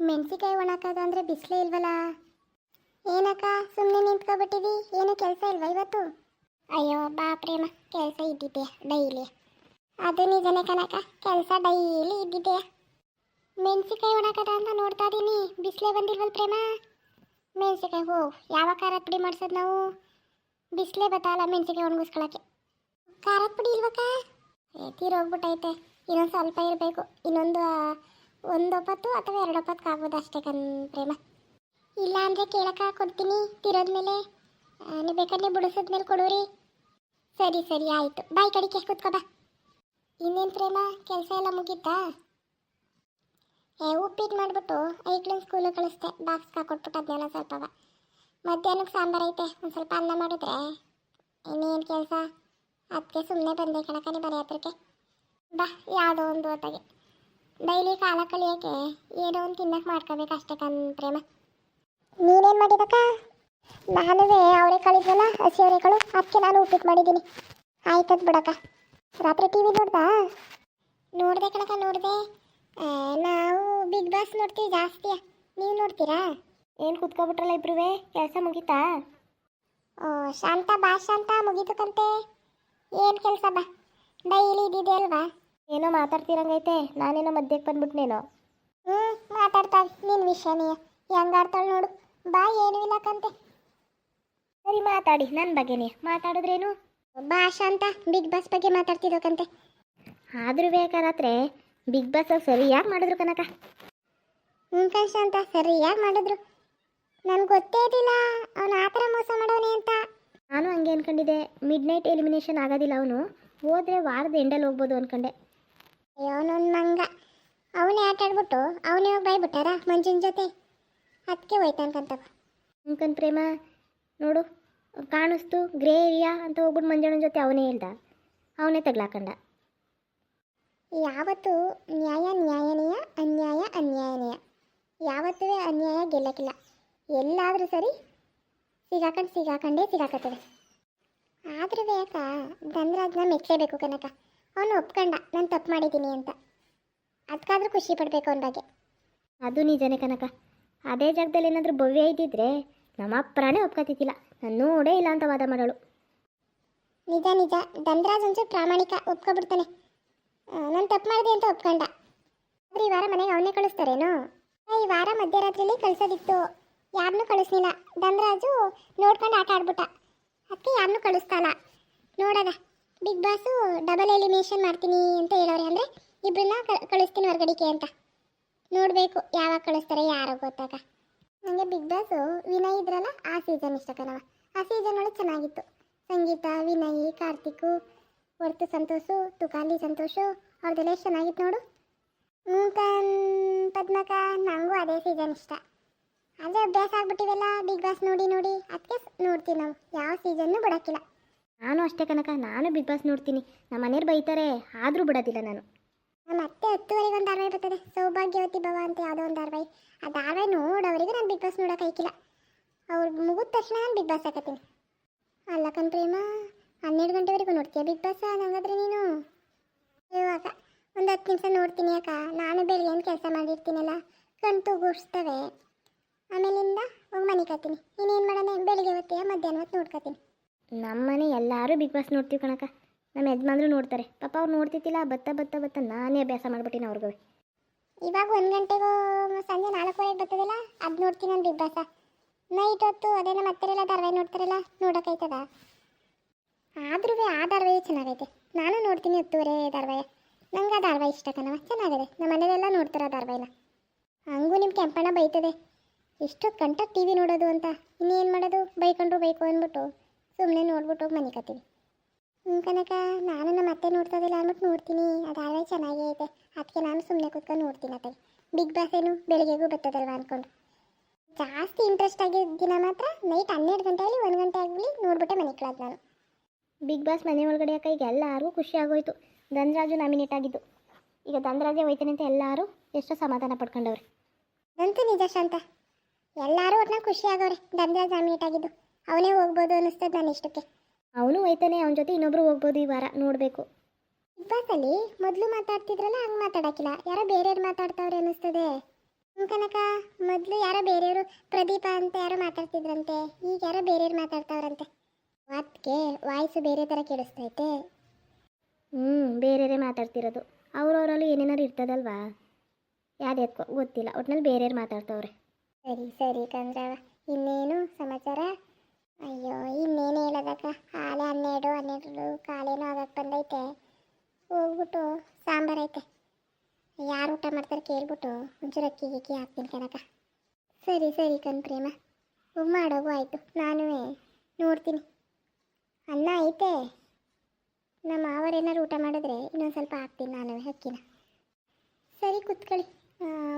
ಮೆಣಸಿಕಾಯಿ ಒಣಕದ ಅಂದರೆ ಬಿಸಿಲೇ ಇಲ್ವಲ್ಲ? ಏನಕ್ಕ ಸುಮ್ಮನೆ ನಿಂತ್ಕೊಬಿಟ್ಟಿದಿ? ಏನು ಕೆಲಸ ಇಲ್ವಾ ಇವತ್ತು? ಅಯ್ಯೋ ಬಾ ಪ್ರೇಮ ಕೆಲಸ ಇದ್ದಿದ್ದೆ ಡೈಲಿ. ಅದು ನಿಜನೇ ಕನಕ ಕೆಲಸ ಡೈಲಿ ಇದ್ದಿದ್ದೆ. ಮೆಣಸಿಕಾಯಿ ಒಣಕದ ಅಂತ ನೋಡ್ತಾ ಇದ್ದೀನಿ ಬಿಸಿಲೇ ಬಂದಿಲ್ವಲ್ಲ ಪ್ರೇಮ? ಮೆಣಸಿಕಾಯಿ ಹೋ ಯಾವ ಖಾರದ ಪುಡಿ ಮಾಡ್ಸೋದು ನಾವು? ಬಿಸಿಲೇ ಬತ್ತಲ್ಲ ಮೆಣಸಿಕಾಯಿ ಒಣಗಿಸ್ಕೊಳಕ್ಕೆ. ಖಾರದ ಪುಡಿ ಇಲ್ವಕ್ಕ? ಏ, ತೀರೋಗ್ಬಿಟ್ಟೈತೆ ಇನ್ನೊಂದು ಸ್ವಲ್ಪ ಇರಬೇಕು. ಇನ್ನೊಂದು ಆ, ಒಂದು ಒಪ್ಪತ್ತು ಅಥವಾ ಎರಡು ಒಪ್ಪತ್ತು ಆಗ್ಬೋದು ಅಷ್ಟೇ ಕಣ್ ಪ್ರೇಮ. ಇಲ್ಲ ಅಂದರೆ ಕೇಳಕ್ಕ ಕೊಡ್ತೀನಿ ತಿರೋದ್ಮೇಲೆ ನೀವು ಬೇಕಾದ್ರೆ ಬುಡಿಸಿದ್ಮೇಲೆ ಕೊಡೋರಿ. ಸರಿ ಸರಿ ಆಯಿತು. ಬಾಯ್ ಕಡಿಕೆ ಕೂತ್ಕೋ ಬಾ. ಇನ್ನೇನು ಪ್ರೇಮ ಕೆಲಸ ಎಲ್ಲ ಮುಗೀತಾ? ಏ ಉಪ್ಪಿಟ್ಟು ಮಾಡಿಬಿಟ್ಟು ಐಕ್ಳನ್ನ ಸ್ಕೂಲಿಗೆ ಕಳಿಸ್ದೆ. ಬಾಕ್ಸ್ ಹಾಕೊಟ್ಬಿಟ್ಟು ಅದನ್ನೆಲ್ಲ ಸ್ವಲ್ಪ ಮಧ್ಯಾಹ್ನಕ್ಕೆ ಸಾಂಬಾರು ಐತೆ. ಒಂದು ಸ್ವಲ್ಪ ಅನ್ನ ಮಾಡಿದ್ರೆ ಇನ್ನೇನು ಕೆಲಸ? ಅದಕ್ಕೆ ಸುಮ್ಮನೆ ಬಂದೆ ಕಣಕನೇ ಬರೀ ಹತ್ರಕ್ಕೆ. ಬಾ ಯಾವುದೋ ಒಂದು ಹೊತ್ತಾಗೆ. ಡೈಲಿ ಕಾಲ ಕಳಿಯೋಕ್ಕೆ ಏನೋ ಒಂದು ತಿನ್ನಕ್ಕೆ ಮಾಡ್ಕೋಬೇಕು ಅಷ್ಟೇ ಕಣ್ ಪ್ರೇಮ. ನೀನೇನು ಮಾಡಿದಕ್ಕ? ನಾನು ಅವರೇ ಕಳಿದ್ವಲ್ಲ ಹಸಿ ಕಳು ಅದಕ್ಕೆ ನಾನು ಉಪ್ಪಿಟ್ಟು ಮಾಡಿದ್ದೀನಿ. ಆಯ್ತದ ಬಿಡಕ್ಕ. ರಾತ್ರಿ ಟಿ ವಿ ನೋಡ್ದಾ? ನೋಡಿದೆ ಕಣಕ ನೋಡಿದೆ. ನಾವು ಬಿಗ್ ಬಾಸ್ ನೋಡ್ತೀವಿ ಜಾಸ್ತಿ ನೀವು ನೋಡ್ತೀರಾ? ಏನು ಕುತ್ಕೊಬಿಟ್ರಲ್ಲ ಇಬ್ರುವೆ? ಕೆಲಸ ಮುಗೀತಾ? ಓ ಶಾಂತ ಬಾ ಶಾಂತ ಮುಗೀತಕ್ಕಂತೆ ಏನು ಕೆಲಸ ಬಾ? ಡೈಲಿ ಇದ್ದಿದೆ ಅಲ್ವಾ? ಏನೋ ಮಾತಾಡ್ತಿರಂಗೈತೆ. ನಾನೇನೋ ಮಧ್ಯಕ್ಕೆ ಬಂದ್ಬಿಟ್ನೇನೋ. ಹ್ಞೂ ಮಾತಾಡ್ತಾಳೆ. ನಿನ್ನ ವಿಷಯನೇ ಹೆಂಗಾಡ್ತಾಳೆ ನೋಡು. ಬಾ ಏನು ಇಲ್ಲ ಕಂತೆ. ಸರಿ ಮಾತಾಡಿ ನನ್ನ ಬಗ್ಗೆನೇ. ಮಾತಾಡಿದ್ರೇನು? ಭಾಷಾ ಅಂತ ಬಿಗ್ ಬಾಸ್ ಬಗ್ಗೆ ಮಾತಾಡ್ತಿದ್ದೋ ಕಂತೆ. ಆದ್ರೂ ಬೇಕಾದ್ರೆ ಬಿಗ್ ಬಾಸ್ ಸರಿಯಾಗಿ ಮಾಡಿದ್ರು ಕನಕ? ಹ್ಞೂ ಸರಿ ಯಾಕ್ ಮಾಡಿದ್ರು? ನನ್ಗೆ ಗೊತ್ತೇ ಇದ್ದಿಲ್ಲ. ಅವನು ಆ ಥರ ಮೋಸ ಮಾಡೋನೇ ಅಂತ. ನಾನು ಹಂಗೆ ಅನ್ಕೊಂಡಿದ್ದೆ. ಮಿಡ್ ನೈಟ್ ಎಲಿಮಿನೇಷನ್ ಆಗೋದಿಲ್ಲ ಅವನು. ಹೋದರೆ ವಾರದ ಎಂಡಲ್ಲಿ ಹೋಗ್ಬೋದು ಅನ್ಕೊಂಡೆ. ಆಡ್ಬಿಟ್ಟು ಅವನೇ ಹೋಗಿ ಬೈಬಿಟ್ಟಾರ ಮಂಜುನ ಜೊತೆ? ಅದಕ್ಕೆ ಹೋಯ್ತು ಅಂಕನ್ ಪ್ರೇಮ ನೋಡು ಕಾಣಿಸ್ತು ಗ್ರೇ ಏರಿಯಾ ಅಂತ ಹೋಗ್ಬಿಟ್ಟು ಮಂಜಣ್ಣನ ಜೊತೆ ಅವನೇ ಹೇಳ್ದ. ಅವನೇ ತಗ್ಲಾಕಂಡ. ಯಾವತ್ತು ನ್ಯಾಯ ನ್ಯಾಯನೀಯ ಅನ್ಯಾಯ ಅನ್ಯಾಯನೀಯ. ಯಾವತ್ತೂ ಅನ್ಯಾಯ ಗೆಲ್ಲಕ್ಕಿಲ್ಲ ಎಲ್ಲಾದರೂ ಸರಿ ಸಿಗಾಕಂಡು ಸಿಗಾಕಂಡೇ ಸಿಗಾಕತ್ತದೆ ಆದ್ರೂ ಬೇಕ ಧನರಾಜ್ನ ಮೆಚ್ಚಲೇಬೇಕು ಕನಕ. ಅವನು ಒಪ್ಕೊಂಡ ನಾನು ತಪ್ಪು ಮಾಡಿದ್ದೀನಿ ಅಂತ. ಅದಕ್ಕಾದ್ರೂ ಖುಷಿ ಪಡಬೇಕು ಅವನ ಬಗ್ಗೆ ಅದು ನಿಜನೇ ಕನಕ. ಅದೇ ಜಾಗದಲ್ಲಿ ಏನಾದರೂ ಭವ್ಯ ಇದ್ದಿದ್ರೆ ನಮ್ಮ ಅಪ್ಪನೇ ಒಪ್ಕೊತಿದ್ದಿಲ್ಲ. ನಾನು ನೋಡೇ ಇಲ್ಲ ಅಂತ ವಾದ ಮಾಡೋಳು. ನಿಜ ನಿಜ. ಧನರಾಜ್ ಒಂಚೂರು ಪ್ರಾಮಾಣಿಕ ಒಪ್ಕೊಬಿಡ್ತಾನೆ. ನಾನು ತಪ್ಪು ಮಾಡಿದೆ ಅಂತ ಒಪ್ಕೊಂಡ. ಆದರೆ ಈ ವಾರ ಮನೆಗೆ ಅವನೇ ಕಳಿಸ್ತಾರೇನೋ? ಈ ವಾರ ಮಧ್ಯರಾತ್ರಿಲಿ ಕಳಿಸೋದಿತ್ತು. ಯಾರನ್ನೂ ಕಳಿಸ್ಲಿಲ್ಲ. ಧನರಾಜು ನೋಡ್ಕೊಂಡು ಆಟ ಆಡ್ಬಿಟ್ಟ. ಅದಕ್ಕೆ ಯಾರನ್ನೂ ಕಳಿಸ್ತಾಲ ನೋಡೋಣ ಬಿಗ್ ಬಾಸು ಡಬಲ್ ಎಲಿಮಿನೇಷನ್ ಮಾಡ್ತೀನಿ ಅಂತ ಹೇಳೋರೆ. ಅಂದರೆ ಇಬ್ಬರನ್ನ ಕಳಿಸ್ತೀನಿ ಹೊರಗಡಿಕೆ ಅಂತ ನೋಡಬೇಕು ಯಾವಾಗ ಕಳಿಸ್ತಾರೆ ಯಾರೋ ಗೊತ್ತಾಗ. ನನಗೆ ಬಿಗ್ ಬಾಸು ವಿನಯ್ ಇದ್ರಲ್ಲ, ಆ ಸೀಸನ್ ಇಷ್ಟ ಕಣವ ಆ ಸೀಸನ್ ಒಳಗೆ ಚೆನ್ನಾಗಿತ್ತು. ಸಂಗೀತ, ವಿನಯ್, ಕಾರ್ತಿಕು ಹೊರ್ತು ಸಂತೋಷು, ತುಕಾಲಿ ಸಂತೋಷು ಅವ್ರದ್ದೆಲ್ಲ ಎಷ್ಟು ಚೆನ್ನಾಗಿತ್ತು ನೋಡು. ಮೂಕನ್ ಪದ್ಮಕ ನನಗೂ ಅದೇ ಸೀಸನ್ ಇಷ್ಟ. ಅದೇ ಅಭ್ಯಾಸ ಆಗ್ಬಿಟ್ಟಿವೆಲ್ಲ ಬಿಗ್ ಬಾಸ್ ನೋಡಿ ನೋಡಿ. ಅದಕ್ಕೆ ನೋಡ್ತೀವಿ ನಾವು. ಯಾವ ಸೀಸನ್ನು ಬಿಡೋಕ್ಕಿಲ್ಲ. ನಾನು ಅಷ್ಟೇ ಕನಕ ನಾನು ಬಿಗ್ ಬಾಸ್ ನೋಡ್ತೀನಿ. ನಮ್ಮ ಮನೆಯವ್ರು ಬೈತಾರೆ, ಆದರೂ ಬಿಡೋದಿಲ್ಲ ನಾನು. ನಮ್ಮ ಅತ್ತೆ ಹತ್ತುವರೆಗೆ ಒಂದು ಧಾರಾವಾಹಿ ಬರ್ತದೆ. ಸೌಭಾಗ್ಯವತಿ ಭವ ಅಂತ ಯಾವುದೋ ಒಂದು ಧಾರಾವಾಹಿ ಆ ಧಾರಾವಾಹಿ ನೋಡೋವರೆಗೂ ನಾನು ಬಿಗ್ ಬಾಸ್ ನೋಡೋಕೆ ಐಕಿಲ್ಲ ಅವ್ರು ಮುಗಿದ ತಕ್ಷಣ ನಾನು ಬಿಗ್ ಬಾಸ್ ಹಾಕತ್ತೀನಿ. ಅಲ್ಲ ಕಣ್ ಪ್ರೇಮ ಹನ್ನೆರಡು ಗಂಟೆವರೆಗೂ ನೋಡ್ತೀಯ ಬಿಗ್ ಬಾಸ್? ಹಂಗಾದ್ರೆ ನೀನು? ಇವಾಗ ಒಂದು ಹತ್ತು ನಿಮಿಷ ನೋಡ್ತೀನಿ ಅಕ್ಕ. ನಾನು ಬೆಳಿಗ್ಗೆ ಕೆಲಸ ಮಾಡಿರ್ತೀನಲ್ಲ ಕಣ್ ಗುಡಿಸ್ತವೆ. ಆಮೇಲಿಂದ ಹೋಗಿ ಮನೆ ಕತ್ತೀನಿ ಇನ್ನೇನು ಮಾಡೋಣ? ಬೆಳಿಗ್ಗೆ ಹೊತ್ತಿಗೆ ಮಧ್ಯಾಹ್ನ ಹೊತ್ತು ನೋಡ್ಕೊತೀನಿ. ನಮ್ಮ ಮನೆ ಎಲ್ಲರೂ ಬಿಗ್ ಬಾಸ್ ನೋಡ್ತೀವಿ ಕಣಕ ನಮ್ಮ ಯಜಮಾನ್ರು ನೋಡ್ತಾರೆ. ಪಾಪ ಅವ್ರು ನೋಡ್ತಿದ್ದಿಲ್ಲ, ಬತ್ತ ಬತ್ತ ಬತ್ತ ನಾನೇ ಅಭ್ಯಾಸ ಮಾಡ್ಬಿಟ್ಟಿನಿ ಅವ್ರಿಗೂ. ಇವಾಗ ಒಂದು ಗಂಟೆಗೂ ಸಂಜೆ ನಾಲ್ಕುವರೆಗೆ ಬರ್ತದಲ್ಲ, ಅದು ನೋಡ್ತೀನಿ ನಾನು ಬಿಗ್ ಬಾಸ. ನೈಟ್ ಹೊತ್ತು ಅದೇನೋ ಮತ್ತಿರಲ್ಲ ಧಾರಾವಾಹಿ ನೋಡ್ತಾರಲ್ಲ ನೋಡೋಕೈತದ ಆದ್ರೂ ಆ ಧಾರಾವಾಹಿ ಚೆನ್ನಾಗೈತೆ. ನಾನು ನೋಡ್ತೀನಿ ಹತ್ತುವರೆ ಧಾರಾವಾಹಿ. ನಂಗೆ ಆ ಧಾರಾವಾಹಿ ಇಷ್ಟ ಕಣವ ಚೆನ್ನಾಗಿದೆ. ನಮ್ಮ ಮನೆಯಲ್ಲೆಲ್ಲ ನೋಡ್ತಾರೆ ಧಾರಾವಾಹಿನ ಹಂಗೂ ನಿಮ್ಮ ಕೆಂಪಣ್ಣ ಬೈತದೆ. ಎಷ್ಟು ಗಂಟೆ ಟಿ ವಿ ನೋಡೋದು ಅಂತ, ಇನ್ನೇನು ಮಾಡೋದು? ಬೈಕೊಂಡ್ರು ಬೈಕು ಅಂದ್ಬಿಟ್ಟು ಸುಮ್ಮನೆ ನೋಡ್ಬಿಟ್ಟು ಮನೆ ಕತ್ತೀವಿ ಕನಕ, ನಾನು ನಮ್ಮ ಅತ್ತೆ ನೋಡ್ತಾ ಇದ್ದಿಲ್ಲ ಅಂದ್ಬಿಟ್ಟು ನೋಡ್ತೀನಿ. ಅದು ಧಾರಾವಾಹಿ ಚೆನ್ನಾಗೇ ಐತೆ ಅದಕ್ಕೆ ನಾನು ಸುಮ್ಮನೆ ಕೂತ್ಕೊಂಡು ನೋಡ್ತೀನಿ ಅತ್ತೆ. ಬಿಗ್ ಬಾಸ್ ಏನು ಬೆಳಿಗ್ಗೆಗೂ ಬರ್ತದಲ್ವ ಅಂದ್ಕೊಂಡು ಜಾಸ್ತಿ ಇಂಟ್ರೆಸ್ಟ್ ಆಗಿದ್ದ ದಿನ ಮಾತ್ರ ನೈಟ್ ಹನ್ನೆರಡು ಗಂಟೆ ಆಗಲಿ, ಒಂದು ಗಂಟೆ ಆಗಲಿ ನೋಡ್ಬಿಟ್ಟೆ ಮನೆ ಕಳೋದು ನಾನು. ಬಿಗ್ ಬಾಸ್ ಮನೆ ಒಳಗಡೆ ಅಕ್ಕ ಈಗ ಎಲ್ಲರಿಗೂ ಖುಷಿ ಆಗೋಯ್ತು. ಧನರಾಜು ನಾಮಿನೇಟ್ ಆಗಿದ್ದು. ಈಗ ಧನರಾಜೇ ಹೋಯ್ತಾನೆ ಅಂತ ಎಲ್ಲರೂ ಎಷ್ಟೋ ಸಮಾಧಾನ ಪಡ್ಕೊಂಡವ್ರೆ. ನಂತೂ ನಿಜ ಶಾಂತ. ಎಲ್ಲರೂ ಒಟ್ಟಿನ ಖುಷಿ ಆಗೋರೆ. ಧನರಾಜ್ ನಾಮಿನೇಟ್ ಆಗಿದ್ದು. ಅವನೇ ಹೋಗ್ಬೋದು ಅನ್ನಿಸ್ತದೆ ನಾನು ಇಷ್ಟಕ್ಕೆ. ಅವನು ಹೋಯ್ತಾನೆ ಅವನ ಜೊತೆ ಇನ್ನೊಬ್ರು ಹೋಗ್ಬೋದು ಈ ವಾರ, ನೋಡಬೇಕು. ಬಿಗ್ ಬಾಸಲ್ಲಿ ಮೊದಲು ಮಾತಾಡ್ತಿದ್ರಲ್ಲ, ಹಂಗೆ ಮಾತಾಡೋಕ್ಕಿಲ್ಲ. ಯಾರೋ ಬೇರೆಯವ್ರು ಮಾತಾಡ್ತಾವ್ರೆ ಅನ್ನಿಸ್ತದೆ. ಕನಕ, ಮೊದಲು ಯಾರೋ ಬೇರೆಯವರು ಪ್ರದೀಪ ಅಂತ ಯಾರೋ ಮಾತಾಡ್ತಿದ್ರಂತೆ, ಈಗ ಯಾರೋ ಬೇರೆಯವ್ರು ಮಾತಾಡ್ತಾವ್ರಂತೆ. ಅದಕ್ಕೆ ವಾಯ್ಸು ಬೇರೆ ಥರ ಕೇಳಿಸ್ತೈತೆ. ಹ್ಞೂ ಬೇರೆಯವರೇ ಮಾತಾಡ್ತಿರೋದು. ಅವ್ರವರಲ್ಲಿ ಏನೇನಾರು ಇರ್ತದಲ್ವಾ? ಯಾವ್ದು ಗೊತ್ತಿಲ್ಲ. ಒಟ್ನಲ್ಲಿ ಬೇರೆಯವ್ರು ಮಾತಾಡ್ತವ್ರೆ. ಸರಿ ಸರಿ ಕಂದ್ರವ ಇನ್ನೇನು ಸಮಾಚಾರ? ಅಯ್ಯೋ ಇನ್ನೇನು ಹೇಳೋದಕ್ಕ ಹಾಲೆ ಹನ್ನೆರಡು ಹನ್ನೆರಡು, ಕಾಲೇನೋ ಆಗಕ್ಕೆ ಬಂದೈತೆ. ಹೋಗ್ಬಿಟ್ಟು ಸಾಂಬಾರು ಐತೆ. ಯಾರು ಊಟ ಮಾಡ್ತಾರೆ ಕೇಳ್ಬಿಟ್ಟು ಒಂಚೂರು ಅಕ್ಕಿ ಗಿಕ್ಕಿ ಹಾಕ್ತೀನಿ ಕಣಕ ಸರಿ ಸರಿ ಕಣ್ ಪ್ರೇಮ. ಹೋಗಿ ಮಾಡೋಗು ಆಯಿತು. ನಾನು ನೋಡ್ತೀನಿ. ಅನ್ನ ಐತೆ. ನಮ್ಮ ಮಾವರೇನಾರು ಊಟ ಮಾಡಿದ್ರೆ ಇನ್ನೊಂದು ಸ್ವಲ್ಪ ಹಾಕ್ತೀನಿ ನಾನು ಅಕ್ಕಿನ. ಸರಿ, ಕುತ್ಕೊಳ್ಳಿ.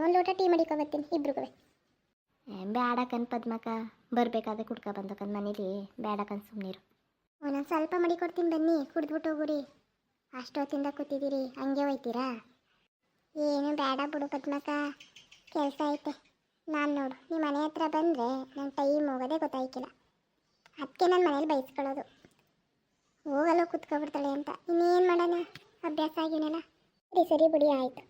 ಒಂದು ಲೋಟ ಟೀ ಮಾಡಿಕೊ ಬರ್ತೀನಿ ಇಬ್ರಿಗೂ ಬೇಡ ಕಣ್ ಪದ್ಮಕ ಬರಬೇಕಾದ್ರೆ ಕುಡ್ಕ ಬಂದಕನ್ ಮನೇಲಿ. ಬ್ಯಾಡಕನ್ ಕಣ್ ಸುಮ್ಮನಿರು ಒಂದೊಂದು ಸ್ವಲ್ಪ ಮಡಿ ಕೊಡ್ತೀನಿ ಬನ್ನಿ. ಕುಡಿದ್ಬಿಟ್ಟು ಹೋಗುರಿ ಅಷ್ಟೊತ್ತಿಂದ ಕೂತಿದ್ದೀರಿ. ಹಂಗೆ ಹೋಯ್ತೀರಾ? ಏನು ಬೇಡ ಬಿಡು ಪದ್ಮಕ ಕೆಲಸ ಐತೆ. ನಾನು ನೋಡು ನಿಮ್ಮ ಮನೆ ಹತ್ರ ಬಂದರೆ ನನ್ನ ಟೈಮ್ ಹೋಗೋದೇ ಗೊತ್ತಾಯ್ಕಿಲ್ಲ. ಅದಕ್ಕೆ ನಾನು ಮನೇಲಿ ಬೈಸ್ಕೊಳ್ಳೋದು. ಹೋಗಲ್ಲ ಕೂತ್ಕೊಬಿಡ್ತಾಳೆ ಅಂತ. ಇನ್ನೇನು ಮಾಡೋಣ? ಅಭ್ಯಾಸ ಆಗಿನಲ್ಲ. ಸರಿ ಸರಿ ಬಿಡಿ, ಆಯಿತು.